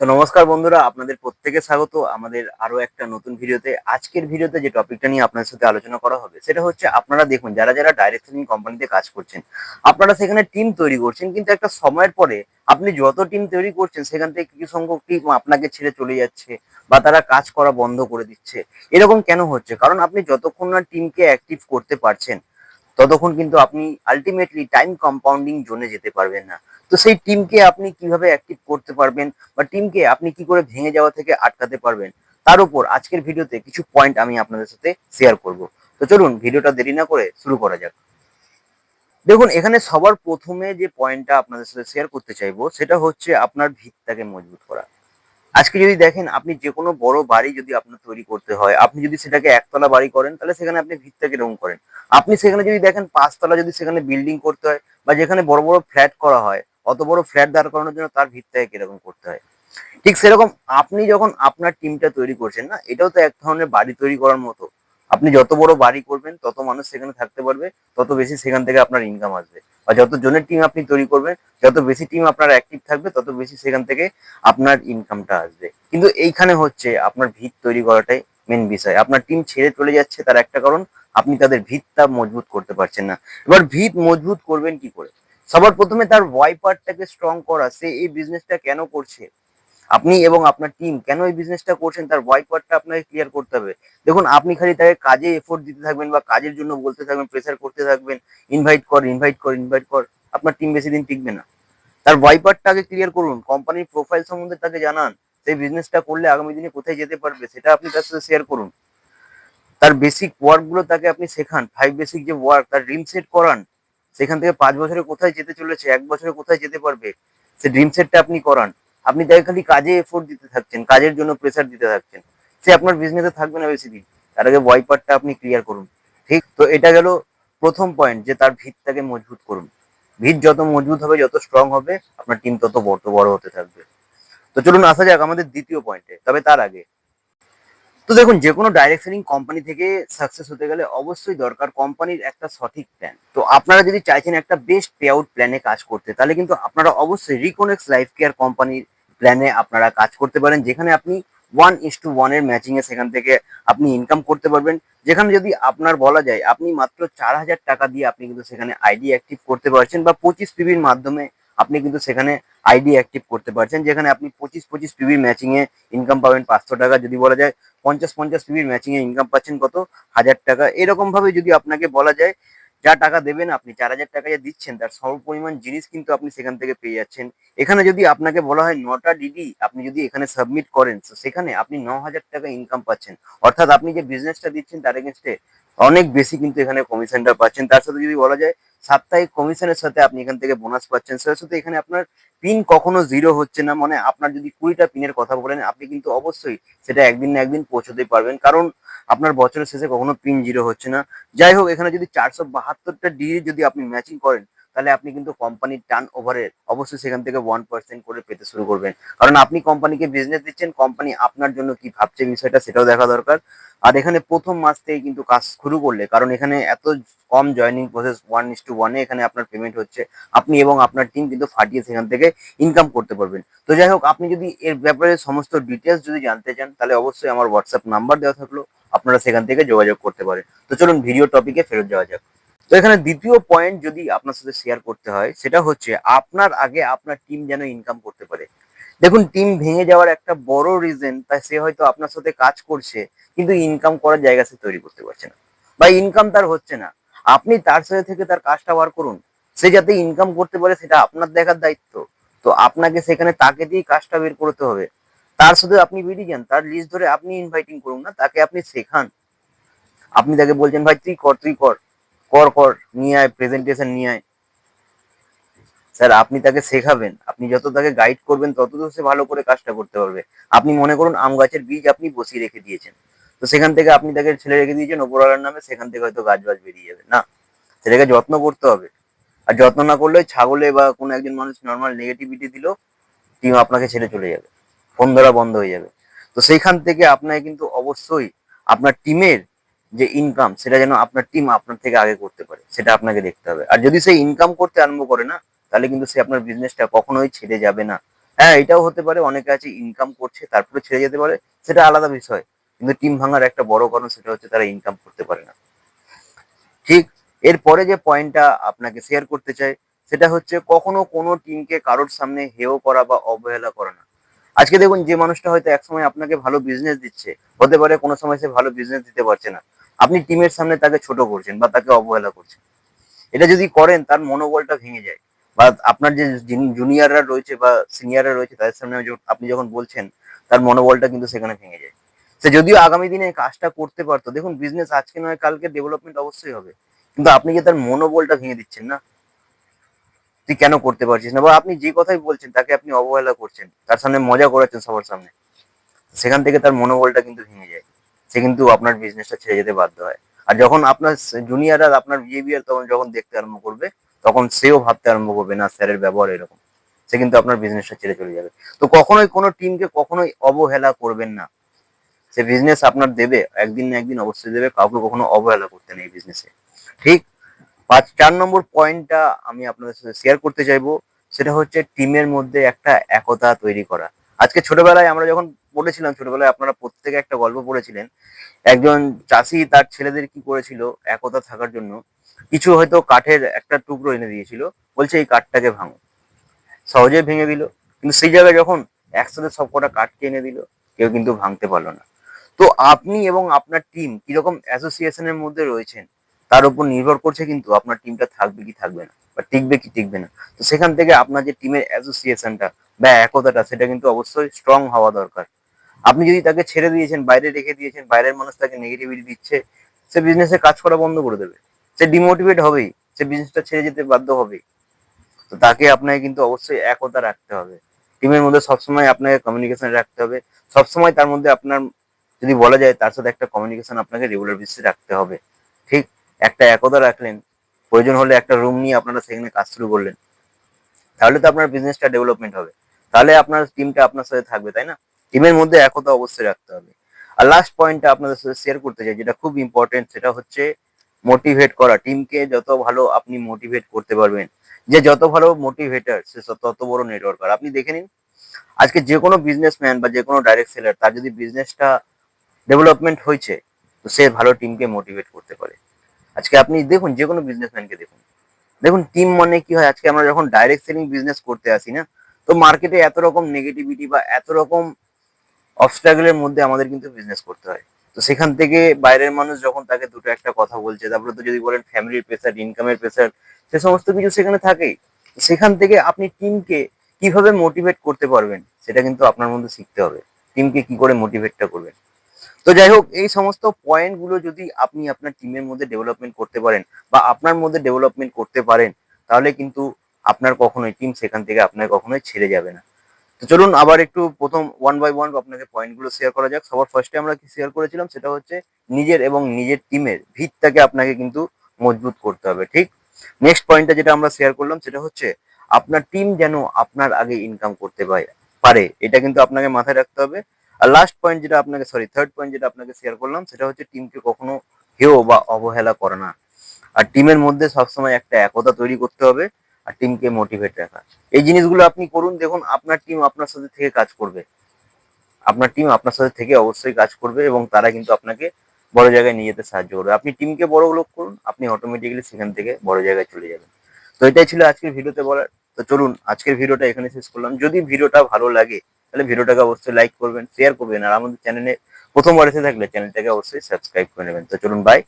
তো নমস্কার বন্ধুরা, আপনাদের প্রত্যেকে স্বাগত। আমাদের আরও একটা নতুন ভিডিওতে। আজকের ভিডিওতে যে টপিকটা নিয়ে আপনাদের সাথে আলোচনা করা হবে, সেটা হচ্ছে আপনারা দেখুন, যারা যারা ডাইরেক্ট সেলিং কোম্পানিতে কাজ করছেন, আপনারা সেখানে টিম তৈরি করছেন, কিন্তু একটা সময়ের পরে আপনি যত টিম তৈরি করছেন, সেখান থেকে কিছু সংখ্যক টিম আপনাকে ছেড়ে চলে যাচ্ছে বা তারা কাজ করা বন্ধ করে দিচ্ছে, এরকম কেন হচ্ছে? কারণ আপনি যতক্ষণ না টিমকে অ্যাক্টিভ করতে পারছেন, ততক্ষণ কিন্তু আপনি আলটিমেটলি টাইম কম্পাউন্ডিং জোনে যেতে পারবেন না। তো সেই টিমকে আপনি কীভাবে অ্যাক্টিভ করতে পারবেন বা টিমকে আপনি কি করে ভেঙে যাওয়া থেকে আটকাতে পারবেন, তার উপর আজকের ভিডিওতে কিছু পয়েন্ট আমি আপনাদের সাথে শেয়ার করব। তো চলুন ভিডিওটা দেরি না করে শুরু করা যাক। দেখুন, এখানে সবার প্রথমে যে পয়েন্টটা আপনাদের সাথে শেয়ার করতে চাইব, সেটা হচ্ছে আপনার ভিতটাকে মজবুত করা। আজকে যদি দেখেন, আপনি যে কোনো বড় বাড়ি যদি আপনার তৈরি করতে হয়, আপনি যদি সেটাকে একতলা বাড়ি করেন, তাহলে সেখানে আপনি ভিতটাকে রং করেন। আপনি সেখানে যদি দেখেন, পাঁচতলা যদি সেখানে বিল্ডিং করতে হয়, বা যেখানে বড় বড় ফ্ল্যাট করা হয় অত বড় ফ্ল্যাট দাঁড় করানোর জন্য তার ভিতটাকে কীরকম করতে হয়? ঠিক সেরকম আপনি যখন আপনার টিমটা তৈরি করছেন না, এটাও তো এক ধরনের বাড়ি তৈরি করার মতো। আপনি যত বড় বাড়ি করবেন, তত মানুষ সেখানে থাকতে পারবে, তত বেশি সেখান থেকে আপনার ইনকাম আসবে। বা যত জনের টিম আপনি তৈরি করবেন, যত বেশি টিম আপনার অ্যাক্টিভ থাকবে, তত বেশি সেখান থেকে আপনার ইনকামটা আসবে। কিন্তু এইখানে হচ্ছে আপনার ভিত তৈরি করাটাই মেন বিষয়। আপনার টিম ছেড়ে চলে যাচ্ছে তার একটা কারণ, আপনি তাদের ভিতটা মজবুত করতে পারছেন না। এবার ভিত মজবুত করবেন কি করে? সবার প্রথমে তার ওয়াইপারটাকে স্ট্রং করা, সে এই বিজনেসটা কেন করছে? আপনি এবং আপনার টিম কেন এই বিজনেসটা করছেন? তার ওয়াইপারটা আপনাকে ক্লিয়ার করতে হবে। দেখুন, আপনি খালি তাকে কাজে এফোর্ট দিতে থাকবেন বা কাজের জন্য বলতে থাকবেন প্রেসার করতে থাকবেন ইনভাইট কর ইনভাইট কর ইনভাইট কর, আপনার টিম বেশি দিন টিকবে না। তার ওয়াইপারটাকে ক্লিয়ার করুন কোম্পানির প্রোফাইল সম্বন্ধে তাকে জানান সেই বিজনেসটা করলে আগামী দিনে কোথায় যেতে পারবে, সেটা আপনি তার সাথে শেয়ার করুন। তার বেসিক ওয়ার্কগুলো তাকে আপনি শেখান ফাইভ বেসিক যে ওয়ার্ক তার রিম সেট করান সেখান থেকে পাঁচ বছরে কোথায় যেতে চলেছে, এক বছরে কোথায় যেতে পারবে, সে ড্রিম সেটটা আপনি করান। আপনি তাকে খালি কাজে এফোর্ট দিতে থাকছেন, কাজের জন্য প্রেসার দিতে থাকছেন। সে আপনার বিজনেসে থাকবে না বেশি দিন। তার আগে ওয়াইপারটা আপনি ক্লিয়ার করুন, ঠিক? তো এটা গেল প্রথম পয়েন্ট যে তার ভিতটাকে মজবুত করুন। ভিত যত মজবুত হবে, যত স্ট্রং হবে, আপনার টিম তত বড় বড় হতে থাকবে। তো চলুন, আসা যাক আমাদের দ্বিতীয় পয়েন্টে তবে তার আগে তো দেখুন যে কোনো ডাইরেক্ট সেলিং কোম্পানি থেকে সাকসেস হতে গেলে অবশ্যই দরকার কোম্পানির একটা সঠিক প্ল্যান তো আপনারা যদি চাইছেন একটা বেস্ট পে আউট প্ল্যানে কাজ করতে, তাহলে কিন্তু আপনারা অবশ্যই রিকোনেক্স লাইফ কেয়ার কোম্পানির প্ল্যানে আপনারা কাজ করতে পারেন, যেখানে আপনি ওয়ান ইস টু ওয়ানের ম্যাচিং এ সেখান থেকে আপনি ইনকাম করতে পারবেন। যেখানে যদি আপনার বলা যায়, আপনি মাত্র চার হাজার টাকা দিয়ে আপনি কিন্তু সেখানে আইডি অ্যাক্টিভ করতে পারছেন বা পঁচিশ পিবির মাধ্যমে আপনি কিন্তু সেখানে আইডি অ্যাক্টিভ করতে পারছেন, যেখানে আপনি পঁচিশ পঁচিশ পিবির ম্যাচিং এ ইনকাম পাবেন পাঁচশো টাকা। যদি বলা যায় পঞ্চাশ পঞ্চাশ পিবির ম্যাচিং এ ইনকাম পাচ্ছেন কত? হাজার টাকা। এরকম ভাবে যদি আপনাকে বলা যায়, যা টাকা দেবেন আপনি, চার হাজার টাকা যা দিচ্ছেন, তার সম পরিমাণ জিনিস কিন্তু আপনি সেখান থেকে পেয়ে যাচ্ছেন। এখানে যদি আপনাকে বলা হয় নটা ডিডি আপনি যদি এখানে সাবমিট করেন সেখানে আপনি ন হাজার টাকা ইনকাম পাচ্ছেন। অর্থাৎ আপনি যে বিজনেসটা দিচ্ছেন, তার এগেনস্টে অনেক বেশি কিন্তু এখানে কমিশনটা পাচ্ছেন। তার সাথে যদি বলা যায়, সাপ্তাহিক কমিশনের সাথে আপনি এখান থেকে বোনাস পাচ্ছেন। সেটার সাথে এখানে আপনার পিন কখনো জিরো হচ্ছে না। মানে আপনার যদি কুড়িটা পিনের কথা বলেন, আপনি কিন্তু অবশ্যই সেটা একদিন না একদিন পৌঁছতেই পারবেন। কারণ আপনার বছরের শেষে কখনো পিন জিরো হচ্ছে না। যাই হোক, এখানে যদি চারশো বাহাত্তরটা ডিগ্রি যদি আপনি ম্যাচিং করেন, তাহলে আপনি কিন্তু কোম্পানির টার্ন ওভারের অবশ্যই সেখান থেকে ওয়ান পার্সেন্ট করে পেতে শুরু করবেন। কারণ আপনি কোম্পানিকে বিজনেস দিচ্ছেন কোম্পানি আপনার জন্য কি ভাবছে বিষয়টা সেটাও দেখা দরকার। আর এখানে প্রথম মাস থেকে কিন্তু কাজ শুরু করলে, কারণ এখানে এত কম joining process one is two ওয়ানে এখানে আপনার পেমেন্ট হচ্ছে। আপনি এবং আপনার টিম কিন্তু ফাটিয়ে সেখান থেকে ইনকাম করতে পারবেন। তো যাই হোক, আপনি যদি এর ব্যাপারে সমস্ত ডিটেলস যদি জানতে চান, তাহলে অবশ্যই আমার হোয়াটসঅ্যাপ নাম্বার দেওয়া থাকল, আপনারা সেখান থেকে যোগাযোগ করতে পারেন। তো চলুন ভিডিও টপিকে ফেরত যাওয়া যাক। তো এখানে দ্বিতীয় পয়েন্ট যদি আপনার সাথে শেয়ার করতে হয়, সেটা হচ্ছে আপনার আগে আপনার টিম যেন ইনকাম করতে পারে। দেখুন টিম ভেঙে যাওয়ার একটা বড় রিজন তাই সে হয়তো আপনার সাথে কাজ করছে, কিন্তু ইনকাম করার জায়গা সে তৈরি করতে পারছে না। বা ইনকাম তার হচ্ছে না। আপনি তার সাথে থেকে তার কাজটা বার করুন। সে যাতে ইনকাম করতে পারে, সেটা আপনার দেখার দায়িত্ব। তো আপনাকে সেখানে তাকে দিয়ে কাজটা বের করতে হবে। তার সাথে আপনি বেরিয়ে যান, তার লিস্ট ধরে আপনি ইনভাইটিং করুন না, তাকে আপনি শেখান। আপনি তাকে বলছেন, ভাই, তুই কর তুই কর। কর কর, নিয়ে আয় প্রেজেন্টেশন নিয়ে আয়। স্যার, আপনি তাকে শেখাবেন। আপনি যত তাকে গাইড করবেন, তত তো সে ভালো করে কাজটা করতে পারবে। আপনি মনে করুন, আম গাছের বীজ আপনি বসিয়ে রেখে দিয়েছেন। তো সেখান থেকে আপনি তাকে ছেলে রেখে দিয়েছেন ওপরওয়ালার নামে সেখান থেকে হয়তো গাছ বাজ বেরিয়ে যাবে, না? সেটাকে যত্ন করতে হবে। আর যত্ন না করলে ছাগলে বা কোনো একজন মানুষ নর্মাল নেগেটিভিটি দিল টিম আপনাকে ছেড়ে চলে যাবে। ফোন ধরা বন্ধ হয়ে যাবে। তো সেইখান থেকে আপনাকে কিন্তু অবশ্যই আপনার টিমের যে ইনকাম সেটা যেন আপনার টিম আপনার থেকে আগে করতে পারে, সেটা আপনাকে দেখতে হবে। আর যদি সে ইনকাম করতে আরম্ভ করে না তাহলে কিন্তু সে আপনার বিজনেসটা কখনোই ছেড়ে যাবে না। হ্যাঁ এটাও হতে পারে, অনেকে আছে ইনকাম করছে, তারপরে ছেড়ে যেতে পারে, সেটা আলাদা বিষয়। কিন্তু টিম ভাঙার একটা বড় কারণ সেটা হচ্ছে তারা ইনকাম করতে পারে না। ঠিক এরপরে যে পয়েন্টটা আপনাকে শেয়ার করতে চাই, সেটা হচ্ছে কখনো কোনো টিমকে কারোর সামনে হেও করা বা অবহেলা করা না। আজকে দেখুন, যে মানুষটা হয়তো একসময় আপনাকে ভালো বিজনেস দিচ্ছে, হতে পারে কোনো সময় সে ভালো বিজনেস দিতে পারছে না। আপনি টিমের সামনে তাকে ছোট করছেন বা তাকে অবহেলা করছেন। এটা যদি করেন, তার মনোবলটা ভেঙে যায়। বা আপনার যে জুনিয়ররা রয়েছে বা সিনিয়ররা রয়েছে, তাদের সামনে আপনি যখন বলছেন, তার মনোবলটা কিন্তু সেখানে ভেঙে যায়। সে যদিও আগামী দিনে কাজটা করতে পারতো, দেখুন বিজনেস আজকে নয়, কালকে ডেভেলপমেন্ট অবশ্যই হবে। কিন্তু আপনি যে তার মনোবলটা ভেঙে দিচ্ছেন না? তুই কেন করতে পারছিস না? বা আপনি যে কথাই বলছেন, তাকে আপনি অবহেলা করছেন, তার সামনে মজা করাচ্ছেন সবার সামনে, সেখান থেকে তার মনোবলটা কিন্তু ভেঙে যায়। সে কিন্তু আপনার বিজনেসটা ছেড়ে যেতে বাধ্য হয়। আর যখন আপনার জুনিয়ররা আপনার বিহেভিয়ার তখন যখন দেখতে আরম্ভ করবে তখন সেও ভাবতে আরম্ভ করবে, না, স্যারের ব্যবহার এরকম। সে কিন্তু আপনার বিজনেসটা ছেড়ে চলে যাবে। তো কখনোই কোনো টিমকে কখনোই অবহেলা করবেন না। সে বিজনেস আপনার দেবে, একদিন না একদিন অবশ্যই দেবে, কাউকে কখনো অবহেলা করতে নেই বিজনেসে ঠিক পাঁচ, চার নম্বর পয়েন্টটা আমি আপনাদের সাথে শেয়ার করতে চাইব, সেটা হচ্ছে টিমের মধ্যে একটা একতা তৈরি করা। আজকে ছোটবেলায় আমরা যখন পড়েছিলাম ছোটবেলায় আপনারা প্রত্যেকে একটা গল্প পড়েছিলেন, একজন চাষি তার ছেলেদের কি করেছিল, একতা থাকার জন্য কিছু হয়তো কাঠের একটা টুকরো এনে দিয়েছিল, বলছে এই কাঠটাকে ভাঙো। সহজে ভেঙে দিল, কিন্তু সেই জায়গায় যখন একসাথে সব কটা কাঠকে এনে দিল, কেউ কিন্তু ভাঙতে পারল না। তো আপনি এবং আপনার টিম কীরকম অ্যাসোসিয়েশনের মধ্যে রয়েছেন, তার উপর নির্ভর করছে কিন্তু আপনার টিমটা থাকবে কি থাকবে না, বা টিকবে কি টিকবে না। তো সেখান থেকে আপনার যে টিমের অ্যাসোসিয়েশনটা বা একতাটা, সেটা কিন্তু অবশ্যই স্ট্রং হওয়া দরকার। আপনি যদি তাকে ছেড়ে দিয়েছেন, বাইরে রেখে দিয়েছেন, বাইরের মানুষ তাকে নেগেটিভিটি দিচ্ছে, সে বিজনেসে কাজ করা বন্ধ করে দেবে। সে ডিমোটিভেট হবেই, সে বিজনেসটা ছেড়ে যেতে বাধ্য হবেই। তো তাকে আপনাকে কিন্তু অবশ্যই একতা রাখতে হবে। টিমের মধ্যে সবসময় আপনাকে কমিউনিকেশন রাখতে হবে। সবসময় তার মধ্যে আপনার, যদি বলা যায় তার সাথে একটা কমিউনিকেশন আপনাকে রেগুলার বেসিসে রাখতে হবে। ঠিক? একটা একতা রাখলেন, প্রয়োজন হলে একটা রুম নিয়ে আপনারা সেখানে কাজ শুরু করলেন। তাহলে তো আপনার বিজনেসটা ডেভেলপমেন্ট হবে। তাহলে আপনার টিমটা আপনার সাথে থাকবে, তাই না? টিমের মধ্যে একতা অবশ্যই রাখতে হবে। আর লাস্ট পয়েন্টটা আপনাদের সাথে শেয়ার করতে চাই, যেটা খুব ইম্পর্টেন্ট সেটা হচ্ছে মোটিভেট করা টিমকে যত ভালো আপনি মোটিভেট করতে পারবেন, যে যত ভালো মোটিভেটার সে তত বড় নেটওয়ার্কার আপনি দেখে নিন, আজকে যে কোনো বিজনেসম্যান বা যে কোনো ডাইরেক্ট সেলার তার যদি বিজনেসটা ডেভেলপমেন্ট হয়েছে, তো সে ভালো টিমকে মোটিভেট করতে পারে। আজকে আপনি দেখুন, যে কোনো বিজনেসম্যানকে দেখুন। দেখুন টিম মানে কি হয়? আজকে আমরা যখন ডাইরেক্ট সেলিং বিজনেস করতে আসি না, তো মার্কেটে এত রকম নেগেটিভিটি বা এত রকম অবস্ট্রাগলের মধ্যে আমাদের কিন্তু বিজনেস করতে হয়। তো সেখান থেকে বাইরের মানুষ যখন তাকে দুটো একটা কথা বলছে, তারপরে তো যদি বলেন ফ্যামিলির প্রেসার ইনকামের প্রেসার সে সমস্ত কিছু সেখানে থাকেই। সেখান থেকে আপনি টিমকে কীভাবে মোটিভেট করতে পারবেন, সেটা কিন্তু আপনার মধ্যে শিখতে হবে। টিমকে কি করে মোটিভেটটা করবেন? তো যাই হোক, এই সমস্ত পয়েন্টগুলো যদি আপনি আপনার টিমের মধ্যে ডেভেলপমেন্ট করতে পারেন বা আপনার মধ্যে ডেভেলপমেন্ট করতে পারেন, তাহলে কিন্তু আপনার কখনোই টিম সেখান থেকে আপনার কখনোই ছেড়ে যাবে না। চলুন আবার একটু প্রথম ওয়ান বাই ওয়ান আপনাকে পয়েন্টগুলো শেয়ার করা যাক। সবার ফার্স্টে আমরা কি শেয়ার করেছিলাম? সেটা হচ্ছে নিজের এবং নিজের টিমের ভিতটাকে আপনাকে কিন্তু মজবুত করতে হবে, ঠিক? নেক্সট পয়েন্টটা যেটা আমরা শেয়ার করলাম, সেটা হচ্ছে আপনার টিম যেন আপনার আগে ইনকাম করতে পারে পারে। এটা কিন্তু আপনাকে মাথায় রাখতে হবে। আর লাস্ট পয়েন্ট যেটা আপনাকে সরি থার্ড পয়েন্ট যেটা আপনাকে শেয়ার করলাম, সেটা হচ্ছে টিমকে কখনো হেও বা অবহেলা করে না। আর টিমের মধ্যে সবসময় একটা একতা তৈরি করতে হবে। আর টিমকে মোটিভেট রাখা। এই জিনিসগুলো আপনি করুন, দেখুন আপনার টিম আপনার সাথে থেকে কাজ করবে। আপনার টিম আপনার সাথে থেকে অবশ্যই কাজ করবে এবং তারা কিন্তু আপনাকে বড় জায়গায় নিয়ে যেতে সাহায্য করবে। আপনি টিমকে বড় লোক করুন, আপনি অটোমেটিক্যালি সেখান থেকে বড় জায়গায় চলে যাবেন। তো এটাই ছিল আজকের ভিডিওতে বলার। তো চলুন, আজকের ভিডিওটা এখানে শেষ করলাম। যদি ভিডিওটা ভালো লাগে, তাহলে ভিডিওটাকে অবশ্যই লাইক করবেন শেয়ার করবেন। আর আমাদের চ্যানেলে প্রথমবার এসে থাকলে চ্যানেলটাকে অবশ্যই সাবস্ক্রাইব করে নেবেন। তো চলুন বাই